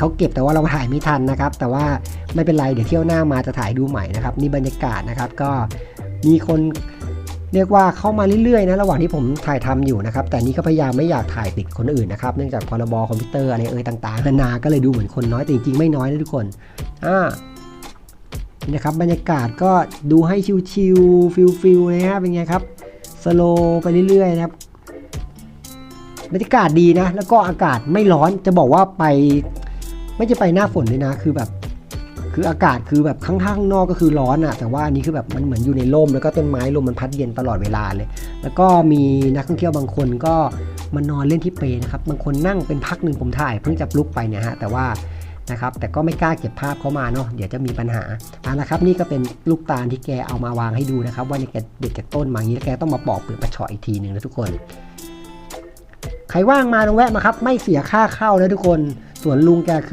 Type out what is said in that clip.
เขาเก็บแต่ว่าเราถ่ายไม่ทันนะครับ แต่ว่าไม่เป็นไรเดี๋ยวเที่ยวหน้ามาจะถ่ายดูใหม่นะครับนี่บรรยากาศนะครับก็มีคนเรียกว่าเข้ามาเรื่อยๆนะระหว่างที่ผมถ่ายทำอยู่นะครับแต่นี่ก็พยายามไม่อยากถ่ายติดคนอื่นนะครับเนื่องจากพรบคอมพิวเตอร์อะไรเอ่ยต่างๆนานาก็เลยดูเหมือนคนน้อยแต่จริงๆไม่น้อยนะทุกคนอ่านี่นะครับบรรยากาศก็ดูให้ชิลๆฟิลๆนะฮะเป็นไงครับสโลไปเรื่อยๆนะครับบรรยากาศดีนะ แล้วก็อากาศไม่ร้อนจะบอกว่าไป ไม่จะไปหน้าฝนเลยนะ คือแบบ คืออากาศคือแบบข้างๆข้างนอกก็คือร้อนอะแต่ว่าอันนี้คือแบบมันเหมือนอยู่ในร่ม แล้วก็ต้นไม้ลมมันพัดเย็นตลอดเวลาเลย แล้วก็มีนักท่องเที่ยวบางคนก็มานอนเล่นที่เปนะครับ บางคนนั่งเป็นพักหนึ่งผมถ่ายเพิ่งจะลุกไปเนี่ยฮะ แต่ว่านะครับ แต่ก็ไม่กล้าเก็บภาพเขามาเนาะ เดี๋ยวจะมีปัญหาอ่านะครับ นี่ก็เป็นลูกตาลที่แกเอามาวางให้ดูนะครับ ว่าเนี่ยแกเด็ดจากต้นมาอย่างนี้แล้วแกต้องมาปอกเปลือกมาเฉาะอีกทีหนึ่งนะทุกคน ใครว่างมาลองแวะมาครับ ไม่เสียค่าเข้านะทุกคน ส่วนลุงแกคือ